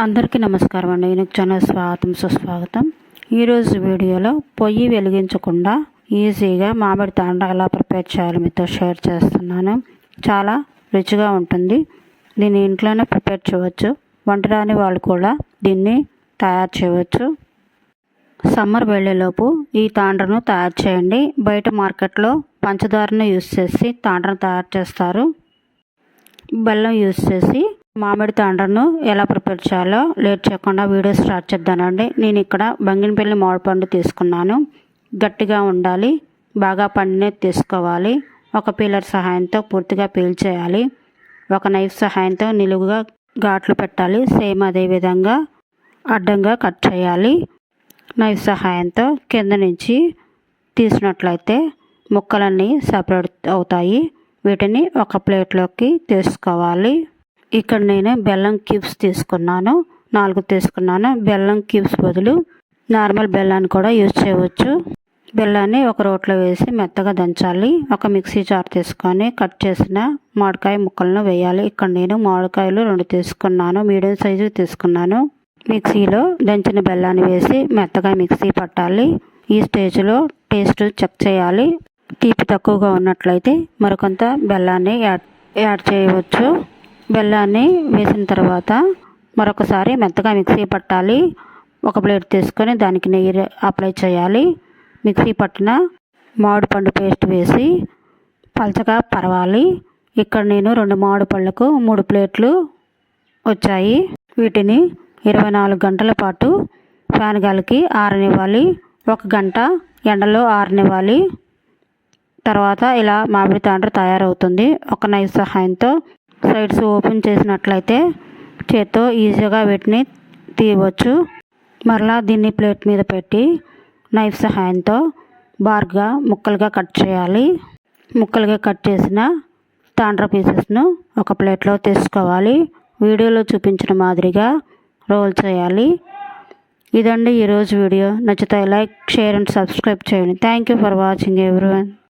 అందరికీ నమస్కారం అండి. నేను ఛానల్ స్వాగతం సుస్వాగతం. ఈరోజు వీడియోలో పొయ్యి వెలిగించకుండా ఈజీగా మామిడి తాండ ఎలా ప్రిపేర్ చేయాలో మీతో షేర్ చేస్తున్నాను. చాలా రుచిగా ఉంటుంది. దీన్ని ఇంట్లోనే ప్రిపేర్ చేయవచ్చు. వంటరాని వాళ్ళు కూడా దీన్ని తయారు చేయవచ్చు. సమ్మర్ వెళ్ళేలోపు ఈ తాండ్రను తయారు చేయండి. బయట మార్కెట్లో పంచదారను యూస్ చేసి తాండ్రను తయారు చేస్తారు. బెల్లం యూస్ చేసి మామిడి తాండ్రను ఎలా ప్రిపేర్ చేయాలో లేట్ చేయకుండా వీడియో స్టార్ట్ చేద్దానండి. నేను ఇక్కడ బంగినపల్లి మామిడి పండు తీసుకున్నాను. గట్టిగా ఉండాలి. బాగా పండినది తీసుకోవాలి. ఒక పీలర్ సహాయంతో పూర్తిగా పీల్ చేయాలి. ఒక నైఫ్ సహాయంతో నిలువుగా ఘాట్లు పెట్టాలి. సేమ్ అదేవిధంగా అడ్డంగా కట్ చేయాలి. నైఫ్ సహాయంతో కింద నుంచి తీసినట్లయితే ముక్కలన్నీ సపరేట్ అవుతాయి. వీటిని ఒక ప్లేట్లోకి తీసుకోవాలి. ఇక్కడ నేను బెల్లం క్యూబ్స్ తీసుకున్నాను. నాలుగు తీసుకున్నాను. బెల్లం క్యూబ్స్ బదులు నార్మల్ బెల్లాన్ని కూడా యూజ్ చేయవచ్చు. బెల్లాన్ని ఒక రోట్లో వేసి మెత్తగా దంచాలి. ఒక మిక్సీ జార్ తీసుకొని కట్ చేసిన మామిడికాయ ముక్కలను వేయాలి. ఇక్కడ నేను మామిడికాయలు రెండు తీసుకున్నాను. మీడియం సైజు తీసుకున్నాను. మిక్సీలో దంచిన బెల్లాన్ని వేసి మెత్తగా మిక్సీ పట్టాలి. ఈ స్టేజ్లో టేస్ట్ చెక్ చేయాలి. తీపి తక్కువగా ఉన్నట్లయితే మరికొంత బెల్లాన్ని యాడ్ యాడ్ చేయవచ్చు. బెల్లాన్ని వేసిన తర్వాత మరొకసారి మెత్తగా మిక్సీ పట్టాలి. ఒక ప్లేట్ తీసుకొని దానికి నెయ్యి అప్లై చేయాలి. మిక్సీ పట్టిన మామిడి పండు పేస్ట్ వేసి పలచగా పరవాలి. ఇక్కడ నేను రెండు మామిడి పళ్ళకు మూడు ప్లేట్లు వచ్చాయి. వీటిని ఇరవై నాలుగు గంటల పాటు ఫ్యాన్ గాలికి ఆరనివ్వాలి. ఒక గంట ఎండలో ఆరనివ్వాలి. తర్వాత ఇలా మామిడి తాండ్ర తయారవుతుంది. ఒక నైఫ్ సహాయంతో సైడ్స్ ఓపెన్ చేసినట్లయితే చేత్తో ఈజీగా వీటిని తీయవచ్చు. మరలా దీన్ని ప్లేట్ మీద పెట్టి నైఫ్ సహాయంతో బార్గా ముక్కలుగా కట్ చేయాలి. ముక్కలుగా కట్ చేసిన తాండ్ర పీసెస్ను ఒక ప్లేట్లో తీసుకోవాలి. వీడియోలో చూపించిన మాదిరిగా రోల్ చేయాలి. ఇదండి ఈరోజు వీడియో. నచ్చితే లైక్ షేర్ అండ్ సబ్స్క్రైబ్ చేయండి. Thank you for watching everyone.